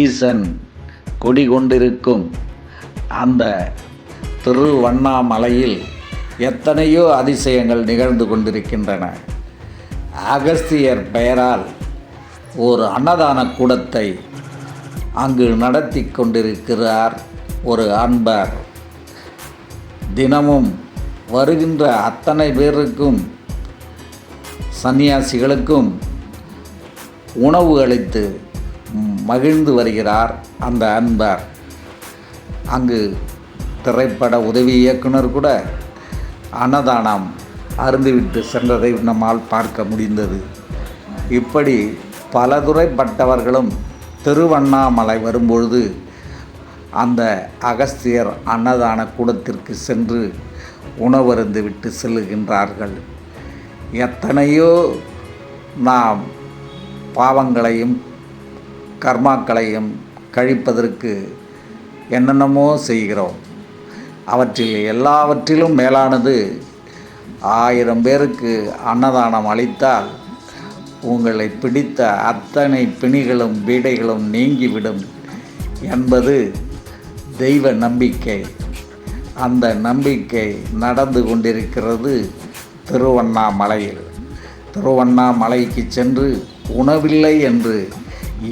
ஈசன் குடிகொண்டிருக்கும். அந்த திருவண்ணாமலையில் எத்தனையோ அதிசயங்கள் நிகழ்ந்து கொண்டிருக்கின்றன. அகஸ்தியர் பெயரால் ஒரு அன்னதான கூடத்தை அங்கு நடத்தி கொண்டிருக்கிறார் ஒரு அன்பர். தினமும் வருகின்ற அத்தனை பேருக்கும் சன்னியாசிகளுக்கும் உணவு அளித்து மகிழ்ந்து வருகிறார் அந்த அன்பர். அங்கு திரைப்பட உதவி இயக்குனர் கூட அன்னதானம் அருந்துவிட்டு சென்றதை நம்மால் பார்க்க முடிந்தது. இப்படி பல துறைப்பட்டவர்களும் திருவண்ணாமலை வரும்பொழுது அந்த அகஸ்தியர் அன்னதான கூடத்திற்கு சென்று உணவருந்து விட்டு செல்லுகின்றார்கள். எத்தனையோ நாம் பாவங்களையும் கர்மாக்களையும் கழிப்பதற்கு என்னென்னமோ செய்கிறோம். அவற்றில் எல்லாவற்றிலும் மேலானது ஆயிரம் பேருக்கு அன்னதானம் அளித்தால் உங்களை பிடித்த அத்தனை பிணிகளும் பீடைகளும் நீங்கிவிடும் என்பது தெய்வ நம்பிக்கை. அந்த நம்பிக்கை நடந்து கொண்டிருக்கிறது திருவண்ணாமலையில். திருவண்ணாமலைக்கு சென்று உணவில்லை என்று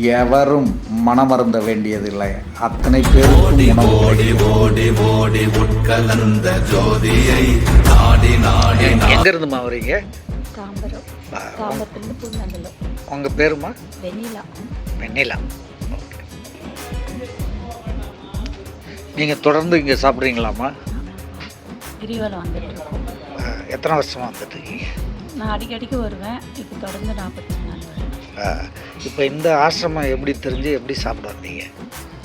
எவரும் மனமருந்த வேண்டியதில்லை. அத்தனை பேருக்கும் உணவு ஓடி ஓடி ஓடி உட்கலந்த ஜோதியை நாடி நாடி எங்கேருந்துமா வரீங்க? தாம்பரம். பூந்தண்டலம் உங்கள் பேருமா? வெண்ணிலா. வெண்ணிலா. நீங்கள் தொடர்ந்து இங்கே சாப்பிட்றீங்களாம்மா? கிரிவலம் வந்துட்டு எத்தனை வருஷமாக வந்துட்டு இருக்கீங்க? நான் அடிக்கடிக்கு வருவேன். இப்போ தொடர்ந்து நாற்பத்தி இப்போ இந்த ஆசிரமம் எப்படி தெரிஞ்சு எப்படி சாப்பிட வந்தீங்க?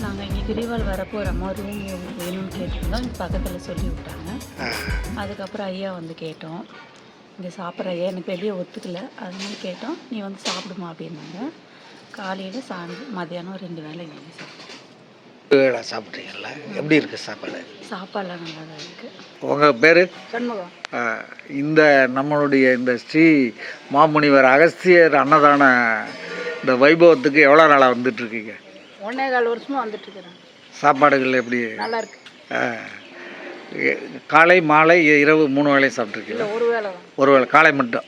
நாங்கள் இங்கே கிரிவல் வரப்போ ஒரு அம்மா ரூம் வேணும்னு கேட்டிருந்தோம். பக்கத்தில் சொல்லி விட்டாங்க. அதுக்கப்புறம் ஐயா வந்து கேட்டோம். இங்கே சாப்பிட்ற ஐயா எனக்கு வெளியே ஒத்துக்கல. அதனால கேட்டோம் நீ வந்து சாப்பிடுமா? அப்படின்னாங்க. காலையில் சாயந்தரம் மதியானம் ரெண்டு வேளை இங்கே சாப்பிட்டோம். வேளை சாப்பிட்றீங்கல்ல? எப்படி இருக்குது சாப்பாடு? சாப்பாடெலாம் நல்லா தான் இருக்குது உங்கள் பேர் சண்முகம் இந்த நம்மளுடைய இந்த ஸ்ரீ மாமுனிவர் அகஸ்தியர் அன்னதான இந்த வைபவத்துக்கு எவ்வளோ நாளாக வந்துட்டுருக்கீங்க? ஒன்றே கால் வருஷமாக வந்துட்டு இருக்கிறேன் சாப்பாடுகள் எப்படி? நல்லா இருக்கு காலை மாலை இரவு மூணு வேளையும் சாப்பிட்ருக்கீங்க ஒரு வேளை ஒரு வேளை காலை மட்டும்.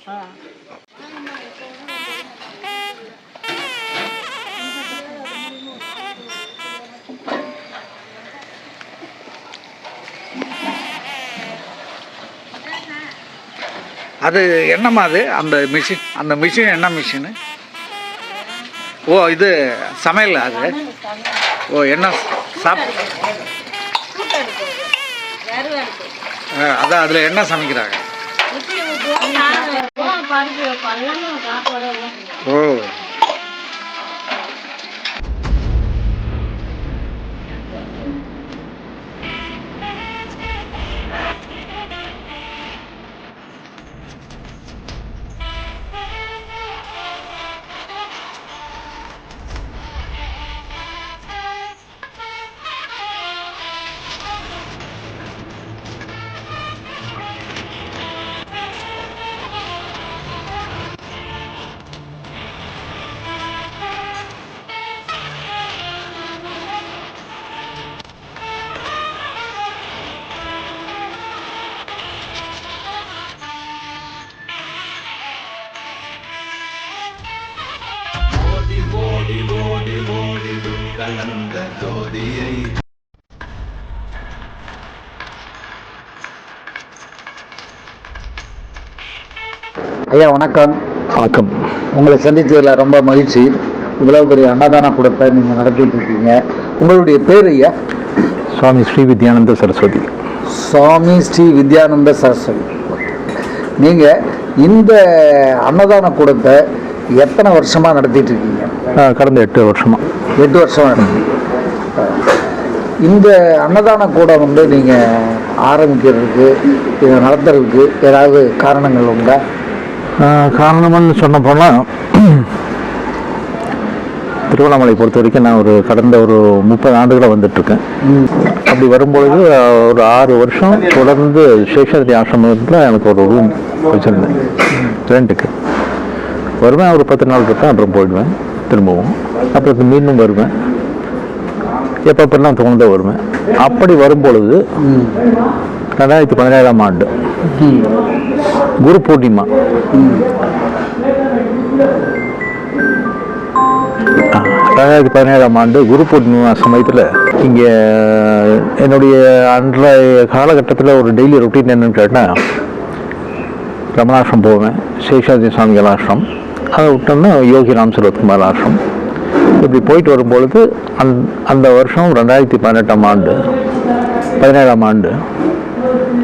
அது என்னம்மா அது? அந்த மிஷின் அந்த மிஷின் என்ன மிஷினு ஓ இது சமையல் அது? ஓ என்ன சாப் ஆ, அதான் அதில் என்ன சமைக்கிறாங்க? ஓ. ஜோதியை ஐயா வணக்கம். வணக்கம். உங்களை சந்தித்ததில் ரொம்ப மகிழ்ச்சி. இவ்வளோ பெரிய அன்னதான கூடத்தை நீங்கள் நடத்திட்டு இருக்கீங்க. உங்களுடைய பேர் ஐயா? சுவாமி ஸ்ரீ வித்யானந்த சரஸ்வதி. சுவாமி ஸ்ரீ வித்யானந்த சரஸ்வதி. நீங்கள் இந்த அன்னதான கூடத்தை எத்தனை வருஷமாக நடத்திட்டு இருக்கீங்க? கடந்த எட்டு வருஷமா. எட்டு வருஷமாக நடத்தி இந்த அன்னதான கூடம் வந்து நீங்கள் ஆரம்பிக்கிறதுக்கு இதை நடத்துறதுக்கு ஏதாவது காரணங்கள் உண்டா? காரணம்னு சொன்ன போனால் திருவண்ணாமலை பொறுத்த வரைக்கும் நான் ஒரு கடந்த ஒரு முப்பது ஆண்டுகளாக வந்துட்டுருக்கேன். அப்படி வரும்பொழுது ஒரு ஆறு வருஷம் தொடர்ந்து சேஷாதிரி ஆசிரமத்தில் எனக்கு ஒரு ரூம் வச்சுருந்தேன். ரெண்டுக்கு வருவேன் ஒரு பத்து நாள் இருப்பேன் அப்புறம் போயிடுவேன். திரும்பவும். அப்புறம் மீண்டும் வருவேன். எப்பப்பெல்லாம் தோணுதோ வருவேன். அப்படி வரும்பொழுது ரெண்டாயிரத்தி பதினேழாம் ஆண்டு குரு பூர்ணிமா. ரெண்டாயிரத்தி பதினேழாம் ஆண்டு குரு பூர்ணிமா சமயத்தில் இங்கே என்னுடைய அன்றைய காலகட்டத்தில் ஒரு டெய்லி ரொட்டீன் என்னன்னு கேட்டால் ரமணாசிரம் போவேன் சேஷாதி சுவாமிகள் ஆசிரம் அதை விட்டோம்னா யோகி ராம் சரத்குமார் ஆசிரம் இப்படி போயிட்டு வரும்பொழுது அந் அந்த வருஷம் ரெண்டாயிரத்தி பதினெட்டாம் ஆண்டு பதினேழாம் ஆண்டு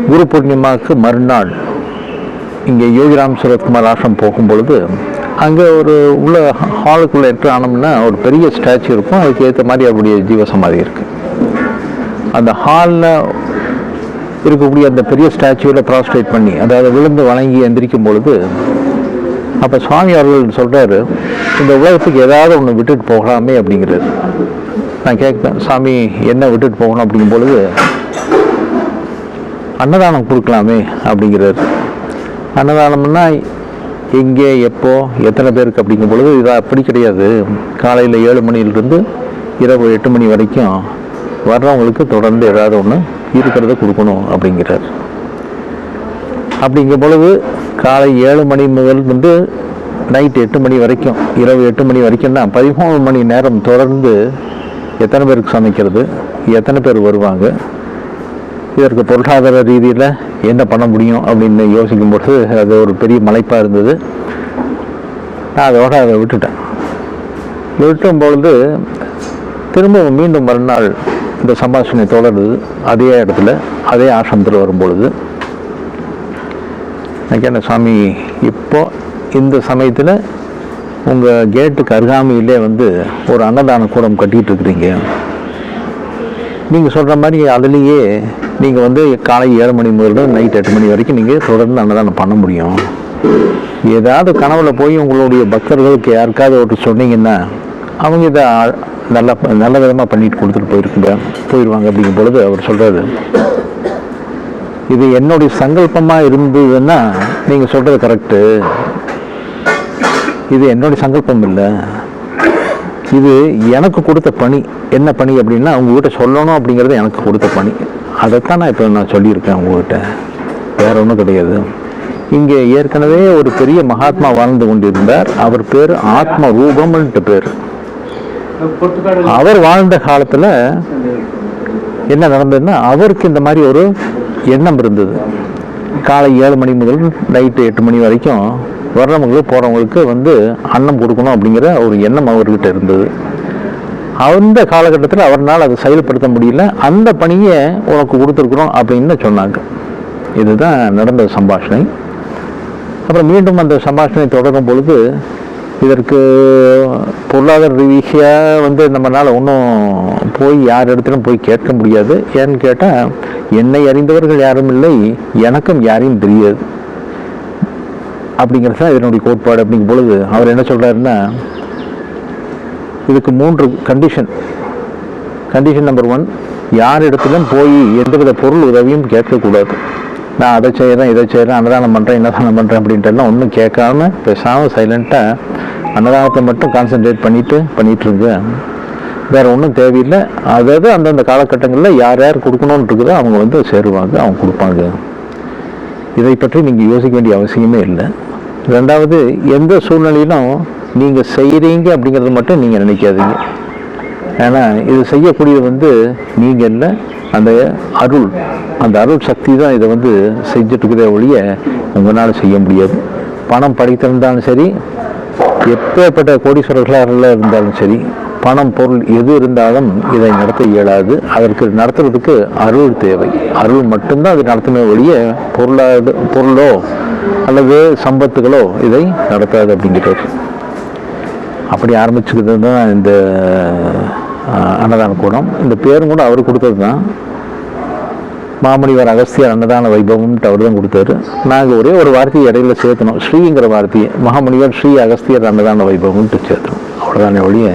குரு பூர்ணிமாவுக்கு மறுநாள் இங்கே யோகிராம் சரத்குமார் ஆசிரம் போகும்பொழுது அங்கே ஒரு உள்ள ஹாலுக்குள்ளே என்ட்ரு ஆனோம்னா ஒரு பெரிய ஸ்டாச்சு இருக்கும். அதுக்கு ஏற்ற மாதிரி அவருடைய ஜீவசமாதி இருக்குது அந்த ஹாலில் இருக்கக்கூடிய அந்த பெரிய ஸ்டாச்சுவில் ப்ராஸ்ட்ரேட் பண்ணி அதாவது விழுந்து வணங்கி எந்திரிக்கும் பொழுது அப்போ சுவாமி அவர்கள் சொல்கிறாரு இந்த உலகத்துக்கு ஏதாவது ஒன்று விட்டுட்டு போகலாமே அப்படிங்கிறாரு. நான் கேட்பேன் சாமி என்ன விட்டுட்டு போகணும்? அப்படிங்கும் பொழுது அன்னதானம் கொடுக்கலாமே அப்படிங்கிறாரு. அன்னதானம்னா எங்கே எப்போ எத்தனை பேருக்கு? அப்படிங்கும் பொழுது இது அப்படி கிடையாது. காலையில் ஏழு மணியிலிருந்து இரவு எட்டு மணி வரைக்கும் வர்றவங்களுக்கு தொடர்ந்து ஏதாவது ஒன்று இருக்கிறத கொடுக்கணும் அப்படிங்கிறார். அப்படிங்கும் பொழுது காலை ஏழு மணி முதல் வந்து நைட் எட்டு மணி வரைக்கும் இரவு எட்டு மணி வரைக்கும் தான் பதிமூணு மணி நேரம் தொடர்ந்து எத்தனை பேருக்கு சமைக்கிறது எத்தனை பேர் வருவாங்க இதற்கு பொருளாதார ரீதியில் என்ன பண்ண முடியும் அப்படின்னு யோசிக்கும் பொழுது அது ஒரு பெரிய மலைப்பாக இருந்தது. நான் அதோட அதை விட்டுட்டேன். விட்டும் பொழுது திரும்பவும் மீண்டும் மறுநாள் இந்த சம்பாஷணை தொடருது. அதே இடத்துல அதே ஆசிரமத்தில் வரும்பொழுது எனக்கு என்ன சாமி இப்போ இந்த சமயத்தில் உங்கள் கேட்டுக்கு அருகாமையிலே வந்து ஒரு அன்னதான கூடம் கட்டிகிட்டு இருக்கிறீங்க நீங்கள் சொல்கிற மாதிரி அதுலேயே நீங்கள் வந்து காலை ஏழு மணி முதல்ல நைட் எட்டு மணி வரைக்கும் நீங்கள் தொடர்ந்து அன்னதானம் பண்ண முடியும். ஏதாவது கனவுல போய் உங்களுடைய பக்தர்களுக்கு யாருக்காவது ஒருத்தர் சொன்னீங்கன்னா அவங்க இதை நல்லா நல்ல நல்ல விதமாக பண்ணிட்டு கொடுத்துட்டு போயிருக்குங்க போயிடுவாங்க அப்படிங்கும் பொழுது அவர் சொல்கிறாரு இது என்னுடைய சங்கல்பமாக இருந்ததுன்னா நீங்கள் சொல்கிறது கரெக்டு இது என்னுடைய சங்கல்பம் இல்லை. இது எனக்கு கொடுத்த பணி. என்ன பணி அப்படின்னா உங்ககிட்ட சொல்லணும் அப்படிங்கிறது எனக்கு கொடுத்த பணி. அதைத்தான் நான் இப்போ நான் சொல்லியிருக்கேன் உங்ககிட்ட. வேற ஒன்றும் கிடையாது. இங்கே ஏற்கனவே ஒரு பெரிய மகாத்மா வாழ்ந்து கொண்டிருந்தார். அவர் பேர் ஆத்ம ரூபம்ன்ட்டு பேர். அவர் வாழ்ந்த காலத்தில் என்ன நடந்ததுன்னா அவருக்கு இந்த மாதிரி ஒரு எண்ணம் இருந்தது. காலை ஏழு மணி முதல் நைட்டு எட்டு மணி வரைக்கும் வர்றவங்களுக்கு போகிறவங்களுக்கு வந்து அன்னம் கொடுக்கணும் அப்படிங்கிற ஒரு எண்ணம் அவர்கிட்ட இருந்தது. அந்த காலகட்டத்தில் அவர்னால் அதை செயல்படுத்த முடியல. அந்த பணியை உனக்கு கொடுத்துருக்குறோம் அப்படின்னு சொன்னாங்க. இதுதான் நடந்த சம்பாஷணை. அப்புறம் மீண்டும் அந்த சம்பாஷணை தொடரும் பொழுது இதற்கு பொருளாதார ரீதியாக வந்து நம்மளால் ஒன்றும் போய் யார் இடத்திலும் போய் கேட்க முடியாது. ஏன்னு கேட்டால் என்னை அறிந்தவர்கள் யாரும் இல்லை எனக்கும் யாரையும் தெரியாது. அப்படிங்கிறது தான் இதனுடைய கோட்பாடு அப்படிங்கும் பொழுது அவர் என்ன சொல்கிறாருன்னா இதுக்கு மூன்று கண்டிஷன் கண்டிஷன் நம்பர் ஒன் யார் இடத்திலும் போய் எந்தவித பொருள் உதவியும் கேட்கக்கூடாது. நான் அதை செய்கிறேன் இதை செய்கிறேன் அன்னதானம் பண்ணுறேன் என்னதானம் பண்ணுறேன் அப்படின்ட்டு எல்லாம் ஒன்றும் கேட்காம பேசாமல் சைலண்ட்டாக அன்னதானத்தை மட்டும் கான்சென்ட்ரேட் பண்ணிட்டு பண்ணிகிட்ருங்க வேறு ஒன்றும் தேவையில்லை. அதாவது அந்தந்த காலகட்டங்களில் யார் யார் கொடுக்கணும்னு இருக்குதோ அவங்க வந்து சேருவாங்க அவங்க கொடுப்பாங்க. இதை பற்றி நீங்கள் யோசிக்க வேண்டிய அவசியமே இல்லை. ரெண்டாவது எந்த சூழ்நிலையிலும் நீங்கள் செய்கிறீங்க அப்படிங்கிறது மட்டும் நீங்கள் நினைக்காதீங்க. ஏன்னா இது செய்யக்கூடியது வந்து நீங்கள் இல்லை அந்த அருள். அந்த அருள் சக்தி தான் இதை வந்து செஞ்சுட்டுருக்கிற ஒழிய உங்களால் செய்ய முடியாது. பணம் படித்திருந்தாலும் சரி எப்பேற்பட்ட கோடீஸ்வரர்களாக இருந்தாலும் சரி பணம் பொருள் எது இருந்தாலும் இதை நடத்த இயலாது. அதற்கு நடத்துறதுக்கு அருள் தேவை. அருள் மட்டும்தான் அது நடத்துமே ஒழிய பொருளாத பொருளோ அல்லது சம்பத்துகளோ இதை நடத்தாது அப்படிங்கிறது அப்படி ஆரம்பிச்சுக்கிறது தான் இந்த அன்னதான கூடம். இந்த பேரும் கூட அவர் கொடுத்தது தான். மாமணிவர் அகஸ்தியர் அன்னதான வைபவம்ன்ட்டு அவர் தான் கொடுத்தாரு. நாங்கள் ஒரே ஒரு வார்த்தையை இடையில சேர்த்தணும். ஸ்ரீங்கிற வார்த்தையை. மகாமுனிவர் ஸ்ரீ அகஸ்தியர் அன்னதான வைபவம்ன்ட்டு சேர்த்தணும். அவ்வளோதானே ஒழிய.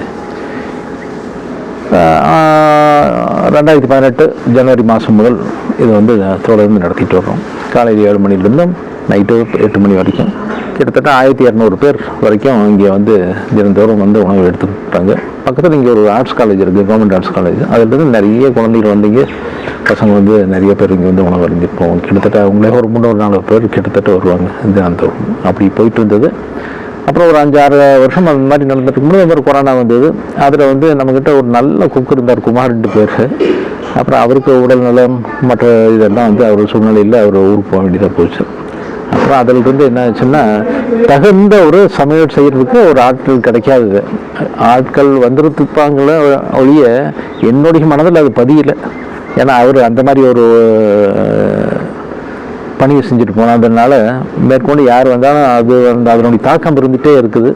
ரெண்டாயிரத்தி பதினெட்டு ஜனவரி மாதம் முதல் இது வந்து தொடர்ந்து நடத்திட்டு வர்றோம். காலையில் ஏழு மணிலேருந்து நைட்டு எட்டு மணி வரைக்கும். கிட்டத்தட்ட ஆயிரத்தி இரநூறு பேர் வரைக்கும் இங்கே வந்து தினந்தோறும் வந்து உணவு எடுத்துக்கிட்டாங்க. பக்கத்தில் இங்கே ஒரு ஆர்ட்ஸ் காலேஜ் இருக்குது கவர்மெண்ட் ஆர்ட்ஸ் காலேஜ் அதுலேருந்து நிறைய குழந்தைகள் வந்தீங்க பசங்க வந்து நிறைய பேர் இங்கே வந்து உணவு அருந்தி போவோம். கிட்டத்தட்ட அவங்களே ஒரு மூணு ஒரு நாலு பேர் கிட்டத்தட்ட வருவாங்க. இந்த அந்த அப்படி போயிட்டு இருந்தது. அப்புறம் ஒரு அஞ்சு ஆறு வருஷம் அந்த மாதிரி நடந்துட்டு இருக்கும்போது இந்த மாதிரி கொரோனா வந்தது. அதில் வந்து நம்மக்கிட்ட ஒரு நல்ல குக் இருந்தார் குமார்ன்ட்டு பேர். அப்புறம் அவருக்கு உடல்நலம் மற்ற இதெல்லாம் வந்து அவர் சூழ்நிலையில் அவர் ஊருக்கு போக வேண்டியதாக போச்சு. அப்புறம் அதிலிருந்து என்ன ஆச்சுன்னா தகுந்த ஒரு சமையல் செய்கிறதுக்கு ஒரு ஆட்கள் கிடைக்காது ஆட்கள் வந்துருப்பாங்கள ஒழிய என்னுடைய மனதில் அது பதியலை. ஏன்னா அவர் அந்த மாதிரி ஒரு பணியை செஞ்சுட்டு போனதுனால மேற்கொண்டு யார் வந்தாலும் அது அந்த அதனுடைய தாக்கம் இருந்துகிட்டே இருக்குது.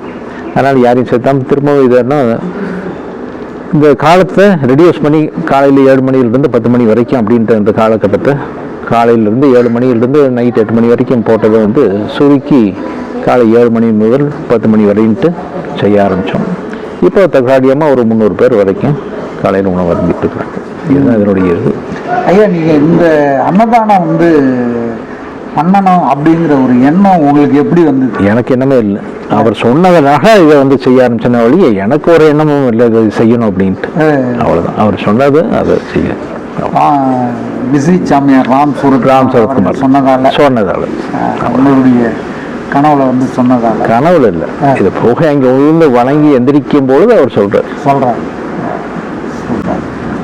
அதனால் யாரையும் சேர்த்தாமல் திரும்பவும் இதென்னா இந்த காலத்தை ரெடியூஸ் பண்ணி காலையில் ஏழு மணியிலிருந்து பத்து மணி வரைக்கும் அப்படின்ற அந்த காலகட்டத்தை காலையிலேருந்து ஏழு மணியிலிருந்து நைட் எட்டு மணி வரைக்கும் போட்டதை வந்து சுருக்கி காலை ஏழு மணி முதல் பத்து மணி வரைன்ட்டு செய்ய ஆரம்பித்தோம். இப்போ தற்காலிகமாக ஒரு முந்நூறு பேர் வரைக்கும் காலையில் உணவு அருந்திட்டு இருக்காங்க. இதுதான் இதனுடைய இது. ஐயா நீங்கள் இந்த அன்னதானம் வந்து பண்ணணும் அப்படிங்கிற ஒரு எண்ணம் உங்களுக்கு எப்படி வந்தது? எனக்கு என்னமே இல்லை. அவர் சொன்னதுனால இதை வந்து செய்ய ஆரம்பிச்சன வழி எனக்கு ஒரு எண்ணமும் இல்லை இதை செய்யணும் அப்படின்ட்டு. அவ்வளோதான் அவர் சொன்னது அதை செய்ய. பிசி சாமியார் ராம் சூரத் ராம் சரத்குமார் சொன்னதால சொன்னதால. அஹ், உங்களுடைய கனவுல வந்து சொன்னதால. கனவுல இல்லை. இது போக அங்கே உயிர்ந்து வணங்கி எந்திரிக்கும் பொழுது அவர் சொல்றார். சொல்கிறேன்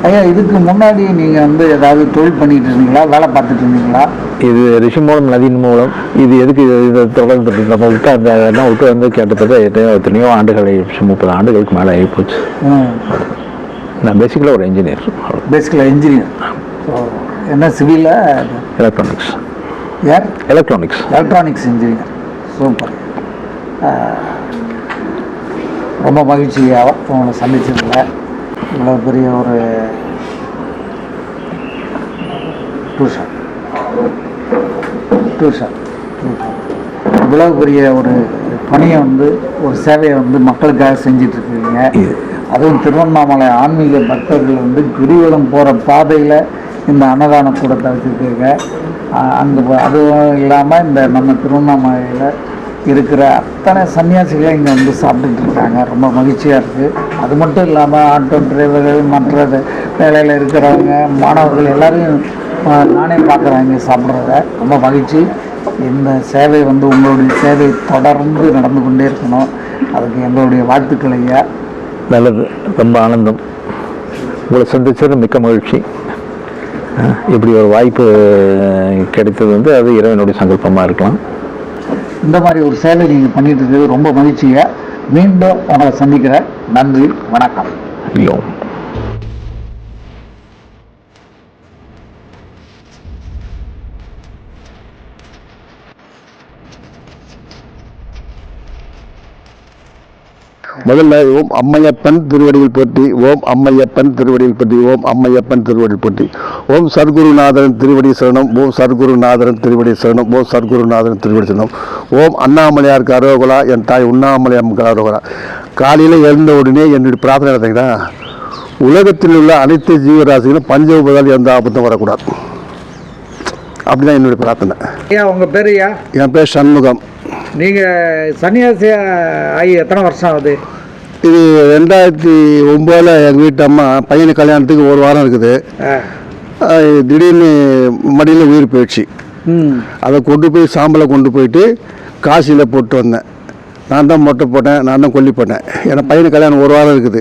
ஐயா இதுக்கு முன்னாடி நீங்கள் வந்து ஏதாவது தொழில் பண்ணிட்டு இருந்தீங்களா? வேலை பார்த்துட்டு இருந்தீங்களா? இது ரிஷி மூலம் நதியின் மூலம். இது எதுக்கு இது தொடர்ந்து நம்ம விட்டு அந்த விட்டு வந்து கிட்டத்தட்ட எத்தனையோ எத்தனையோ ஆண்டுகள் முப்பது ஆண்டுகளுக்கு மேலே ஆகிப்போச்சு நான் பேசிக்கலாக ஒரு இன்ஜினியர் பேசிக்கலாக இன்ஜினியர் என்ன சிவில எலக்ட்ரானிக்ஸ் யார்? எலக்ட்ரானிக்ஸ் எலக்ட்ரானிக்ஸ் இன்ஜினியர் சூப்பர் ரொம்ப மகிழ்ச்சியாக உங்களை சந்திச்சதில்ல இவ்வளோ பெரிய ஒரு டியூஷன் டியூஷன் இவ்வளோ பெரிய ஒரு பணியை வந்து ஒரு சேவையை வந்து மக்களுக்காக செஞ்சுட்டு இருக்கீங்க அதுவும் திருவண்ணாமலை ஆன்மீக பக்தர்கள் வந்து கிரிவலம் போகிற பாதையில் இந்த அன்னதான கூடத்தை வச்சுருக்கீங்க. அங்கே அதுவும் இல்லாமல் இந்த நம்ம திருவண்ணாமலையில் இருக்கிற அத்தனை சன்னியாசிகளை இங்கே வந்து சாப்பிட்டுட்டு இருக்காங்க ரொம்ப மகிழ்ச்சியாக இருக்குது அது மட்டும் இல்லாமல் ஆட்டோ டிரைவர்கள் மற்ற வேலையில் இருக்கிறவங்க மாணவர்கள் எல்லோரும் நானே பார்க்குறேன் இங்கே சாப்பிட்றத. ரொம்ப மகிழ்ச்சி. இந்த சேவை வந்து உங்களுடைய சேவை தொடர்ந்து நடந்து கொண்டே இருக்கணும். அதுக்கு எங்களுடைய வாழ்த்துக்கள் ஐயா. நல்லது. ரொம்ப ஆனந்தம். உங்களை சந்திச்சது மிக்க மகிழ்ச்சி. இப்படி ஒரு வாய்ப்பு கிடைத்தது வந்து அது இறைவனுடைய சங்கல்பமாக இருக்கலாம். இந்த மாதிரி ஒரு சேவை நீங்கள் பண்ணிட்டு இருக்கிறது ரொம்ப மகிழ்ச்சியா மீண்டும் உங்களை சந்திக்கிறேன். நன்றி வணக்கம். ஐயோ முதல்ல ஓம் அம்மையப்பன் திருவடியில் போற்றி ஓம் அம்மையப்பன் திருவடியில் போற்றி ஓம் அம்மையப்பன் திருவடியில் போற்றி. ஓம் சர்க்குருநாதரன் திருவடி சரணம் ஓம் சர்க்குருநாதரன் திருவடி சரணம் ஓம் சர்க்குருநாதரன் திருவடி சரணம். ஓம் அண்ணாமலையாருக்கு அரோகலா என் தாய் உண்ணாமலை அம்மக்கு அரோகலா காலையில் எழுந்த உடனே என்னுடைய பிரார்த்தனை எடுத்தீங்கன்னா உலகத்தில் உள்ள அனைத்து ஜீவராசிகளும் பஞ்சபுதால் எந்த ஆபத்தும் வரக்கூடாது. அப்படிதான் என்னுடைய பிரார்த்தனை. ஐயா உங்கள் பேர் ஐயா? என் பேர் சண்முகம். நீங்கள் சன்னியாசி ஆகி எத்தனை வருஷம் ஆகுது? இது ரெண்டாயிரத்தி ஒம்போதில் எங்கள் வீட்டு அம்மா பையனு கல்யாணத்துக்கு ஒரு வாரம் இருக்குது. திடீர்னு மடியில் உயிர் போயிடுச்சு. அதை கொண்டு போய் சாம்பலை கொண்டு போயிட்டு காசியில் போட்டு வந்தேன். நான் தான் மொட்டை போட்டேன் நான் தான் கொல்லி போட்டேன். ஏன்னா பையனுக்கு கல்யாணம் ஒரு வாரம் இருக்குது.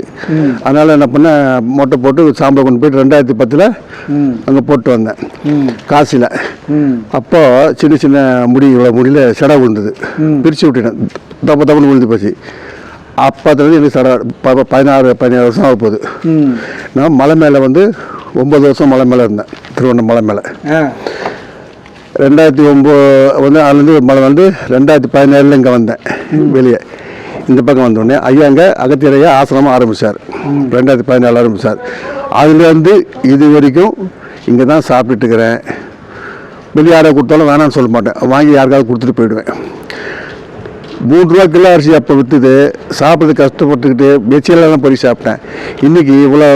அதனால் என்ன பண்ணேன் மொட்டை போட்டு சாம்பலை கொண்டு போயிட்டு ரெண்டாயிரத்தி பத்தில் அங்கே போட்டு வந்தேன். காசியில் ம். அப்போ சின்ன சின்ன முடி இவ்வளோ முடியல சடை விழுந்தது பிரித்து விட்டுட்டேன். தப்பு தப்புன்னு விழுந்து போச்சு. அப்போதுலேருந்து எனக்கு சடை பதினாறு பதினேழு வருஷம் ஆக போகுது. நான் மலை மேலே வந்து ஒம்பது வருஷம் மலை மேலே இருந்தேன். திருவண்ணாமலை மலை. ரெண்டாயிரத்தி ஒம்பது வந்து அதுலேருந்து மழை வந்து ரெண்டாயிரத்தி பதினேழில் இங்கே வந்தேன். வெளியே. இந்த பக்கம் வந்தோடனே ஐயா அங்கே அகத்தியரையா ஆசிரமம் ஆரம்பித்தார் ரெண்டாயிரத்தி பதினேழு ஆரம்பித்தார் அதுலேருந்து இது வரைக்கும் இங்கே தான் சாப்பிட்டுட்டு இருக்கிறேன். வெளியே யாரை கொடுத்தாலும் வேணாம்னு சொல்ல மாட்டேன். வாங்கி யாருக்காவது கொடுத்துட்டு போயிடுவேன். மூன்று ரூபா கிலோ அரிசி அப்போ விற்றுது சாப்பிட்றது கஷ்டப்பட்டுக்கிட்டு வெச்சியெல்லாம் போய் சாப்பிட்டேன். இன்றைக்கி இவ்வளோ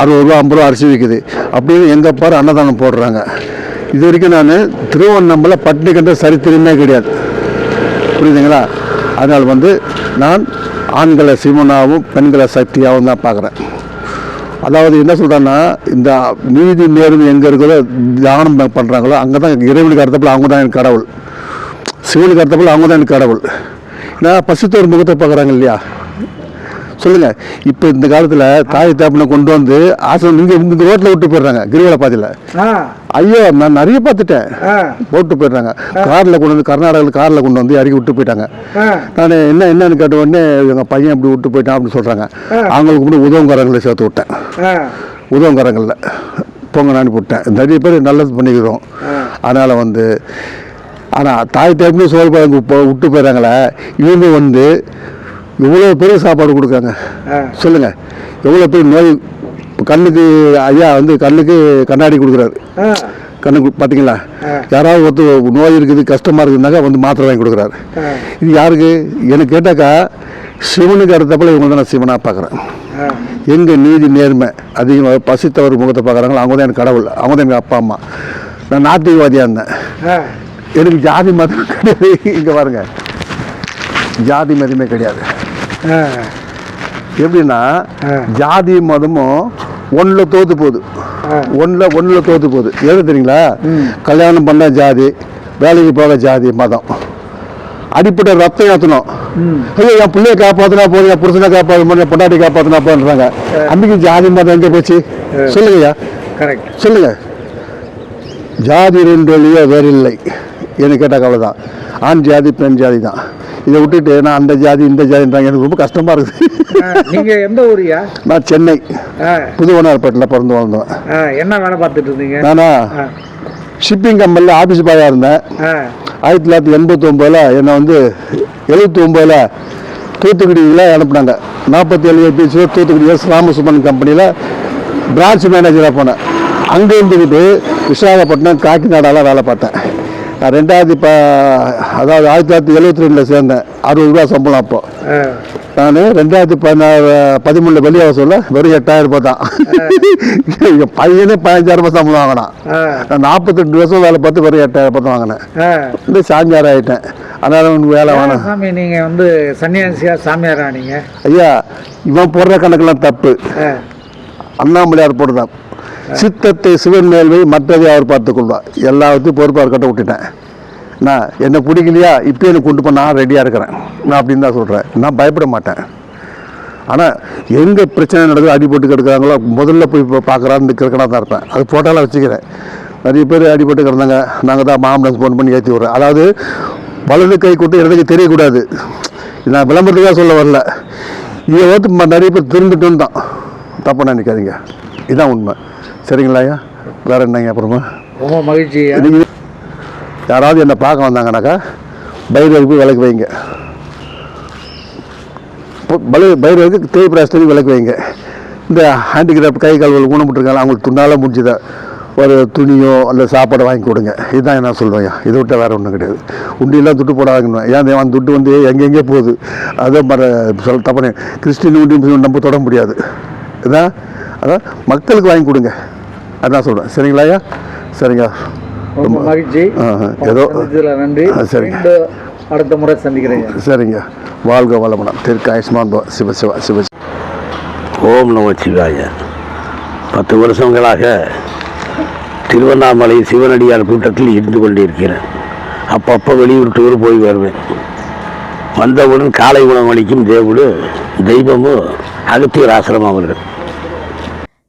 அறுபது ரூபா ஐம்பது ரூபா அரிசி விற்குது அப்படின்னு எங்கே பாரு அன்னதானம் போடுறாங்க. இது வரைக்கும் நான் திருவண்ணாமலை பட்டினி கண்ட சரித்திரமே கிடையாது. புரியுதுங்களா? அதனால் வந்து நான் ஆண்களை சிவனாகவும் பெண்களை சக்தியாகவும் தான் பார்க்குறேன். அதாவது என்ன சொல்கிறேன்னா இந்த நீதி நேர்மை எங்கே இருக்குதோ தியானம் பண்ணுறாங்களோ அங்கே தான் இறைவனுக்கு அடுத்தப்பில் அவங்க தான் எனக்கு கடவுள். சிவனுக்கு அடுத்தப்பில் அவங்க தான் எனக்கு கடவுள். ஏன்னா பசித்தோர் முகத்தை பார்க்குறாங்க இல்லையா? சொல்லுங்க. இப்போ இந்த காலத்தில் தாய் தாப்பனை கொண்டு வந்து ஆசிரம் நீங்கள் இந்த ரோட்டில் விட்டு போயிடுறாங்க கிரிவல பாதையில். ஐயோ நான் நிறைய பார்த்துட்டேன். போட்டு போயிடுறாங்க. காரில் கொண்டு வந்து கர்நாடகாவில் காரில் கொண்டு வந்து இறக்கி விட்டு போயிட்டாங்க. நான் என்ன என்னன்னு கேட்ட உடனே எங்கள் பையன் இப்படி விட்டு போயிட்டான் அப்படின்னு சொல்கிறாங்க அவங்களுக்கு முன்னாடி உதவங்காரங்களை சேர்த்து விட்டேன். உதவங்காரங்களில் பொங்க நான் விட்டேன் நிறைய பேர் நல்லது பண்ணிக்கிறோம். அதனால் வந்து ஆனால் தாய் தாய்ப்புன்னு சோறு பழங்க விட்டு போயிடுறாங்களே. இவங்க வந்து இவ்வளோ பேர் சாப்பாடு கொடுக்காங்க. சொல்லுங்கள் எவ்வளோ பேர் நோய் கண்ணுக்கு ஐயா வந்து கண்ணுக்கு கண்ணாடி கொடுக்குறாரு. கண்ணுக்கு பார்த்தீங்களா யாராவது ஒருத்தர் நோய் இருக்குது கஷ்டமாக இருக்குதுனாக்கா வந்து மாத்திரை வாங்கி கொடுக்குறாரு. இது யாருக்கு? எனக்கு கேட்டாக்கா சிவனுக்கு அடுத்தப்பல இவங்க தான் நான் சிவனாக பார்க்குறேன் ஆ. எங்கே நீதி நேர்மை? அதிகமாக பசித்தவர் முகத்தை பார்க்குறாங்களோ அவங்க தான் எனக்கு கடவுள். அவங்க தான் எங்கள் அப்பா அம்மா. நான் நாத்திகவாதியாக இருந்தேன். எனக்கு ஜாதி மதம் கிடையாது. இங்கே பாருங்க. ஜாதி மதமே கிடையாது. எப்படின்னா ஜாதி மதமும் ஒன்றில் தோத்து போகுது. ஒன்றில் ஒன்றில் தோத்து போகுது. எது தெரியுங்களா? கல்யாணம் பண்ண ஜாதி வேலைக்கு போக ஜாதி மதம். அடிப்பட்ட ரத்தம் ஏற்றணும் ஐயோ என் பிள்ளைய காப்பாற்றினா போதும் என் புருஷனை காப்பாற்ற பொண்டாட்டி காப்பாற்றினா போன்றாங்க அன்றைக்கி ஜாதி மதம் எங்கே போச்சு? சொல்லுங்கய்யா. கரெக்ட். சொல்லுங்க. ஜாதி ரெண்டு வழியோ வேறு இல்லை எனக்கு கேட்டால் அவ்வளோதான் ஆண் ஜாதி பெண் ஜாதி தான். இதை விட்டுட்டு நான் அந்த ஜாதி இந்த ஜாதின்றாங்க. எனக்கு ரொம்ப கஷ்டமாக இருக்குது. நீங்க எந்த ஊரியா நான் சென்னை. புதுவனார்பேட்டில் பிறந்து வளர்ந்தேன் என்ன வேலை பார்த்துட்டு இருந்தீங்க? நானா? ஷிப்பிங் கம்பெனியில் ஆஃபீஸ் பாயாக இருந்தேன். ஆயிரத்தி தொள்ளாயிரத்தி எண்பத்தி ஒம்போதில் என்னை வந்து எழுபத்தி ஒம்போதில் தூத்துக்குடியில் அனுப்புனாங்க. நாற்பத்தி ஏழு பீச்சில் தூத்துக்குடி எஸ் ராமசுமன் கம்பெனியில் பிரான்ச் மேனேஜராக போனேன். அங்கே இருந்துக்கிட்டு விசாகப்பட்டினம் காக்கிநாடாலாம் வேலை பார்த்தேன். நான் ரெண்டாயிரத்தி ப அதாவது ஆயிரத்தி தொள்ளாயிரத்தி எழுபத்தி ரெண்டில் சேர்ந்தேன். அறுபது ரூபா சம்பளம் அப்போ. நான் ரெண்டாயிரத்தி பதினாறு பதிமூணில் வெளியே சொல்ல வெறும் எட்டாயிரம் ரூபாய் தான். என் பையனே பதினஞ்சாயிரம் ரூபாய் சம்பளம் வாங்கினான். நான் நாற்பத்தெட்டு வருஷம் வேலை பார்த்து வெறும் எட்டாயிரம் ரூபாய் தான் வாங்கினேன். இந்த சாமியார் ஆகிட்டேன் அதனால் உனக்கு வேலை வேணாம். சாமி நீங்க வந்து சன்னியாசியா சாமியாரா நீங்க? ஐயா இவன் போடுற கணக்கெல்லாம் தப்பு. அண்ணாமலையார் போடுறான். சித்தத்தை சிவன் மேல்வை மற்றதை அவர் பார்த்துக் கொள்வார். எல்லாத்தையும் பொறுப்பாக கட்ட விட்டுட்டேன். நான் என்னை பிடிக்கலையா? இப்போ எனக்கு கொண்டு போய் நான் ரெடியாக இருக்கிறேன். நான் அப்படின்னு தான் சொல்கிறேன் நான் பயப்பட மாட்டேன். ஆனால் எங்கே பிரச்சனை நடக்குது அடிபட்டு கிடக்குறாங்களோ முதல்ல போய் இப்போ பார்க்குறான்னு கிடக்கனா தான் இருப்பேன். அது ஃபோட்டோலாம் வச்சுக்கிறேன். நிறைய பேர் அடிபட்டு கிடந்தாங்க. நாங்கள் தான் ஆம்புலன்ஸ் ஃபோன் பண்ணி ஏற்றி விட்றோம். அதாவது வலது கை கொடுத்து இடத்துக்கு தெரியக்கூடாது. நான் விளம்பரத்துக்காக சொல்ல வரல. இதை வந்து ம- நிறைய பேர் திரும்பிட்டோன்னு தான் தப்பாக நினைக்காதீங்க. இதுதான் உண்மை. சரிங்களா ஐயா? வேறு என்னங்க அப்புறமா? ரொம்ப மகிழ்ச்சி நீங்க யாராவது என்னை பார்க்க வந்தாங்கனாக்கா பைரவருக்கு போய் விளக்கு வைங்க. பல பைரவருக்கு தேய்பிராஸ்தரி விளக்கு வைங்க. இந்த ஹேண்டிகிராஃப்ட் கை கால்கள் ஊனப்பட்டிருக்காங்க அவங்களுக்கு துணால முடிஞ்சதை ஒரு துணியோ அல்ல சாப்பாடை வாங்கி கொடுங்க. இதுதான் நான் சொல்கிறேன் இதை விட்டால் வேறு ஒன்றும் கிடையாது. உண்டியெல்லாம் துட்டு போடாதுங்க. ஏன் அவன் துட்டு வந்து எங்கெங்கே போகுது? அதை மற சொல்ல தப்பானே கிறிஸ்டின் உண்டி நம்ம தொட முடியாது. இதான் அதான் மக்களுக்கு வாங்கி கொடுங்க. அதான் சொல்கிறேன் சரிங்களா ஐயா? சரிங்க. ரொம்ப மகிழ்ச்சி. ஆ, ஆ, ஏதோ நன்றி. ஆ, சரிங்க. அடுத்த முறை சந்திக்கிறேன் சரிங்க. வாழ்க வளமுடன். தெற்கு ஆயுஷ்மான் பவ. சிவ சிவ சிவ ஓம் நம சிவாய. பத்து வருஷங்களாக திருவண்ணாமலை சிவனடியார் கூட்டத்தில் இருந்து கொண்டிருக்கிறேன். அப்பப்போ வெளியூர் டூர் போய் வருவேன். வந்தவுடன் காலை உணவளிக்கும் தேவுடு தெய்வமும் அகத்தியர் ஆசிரமம் அவர்கள்.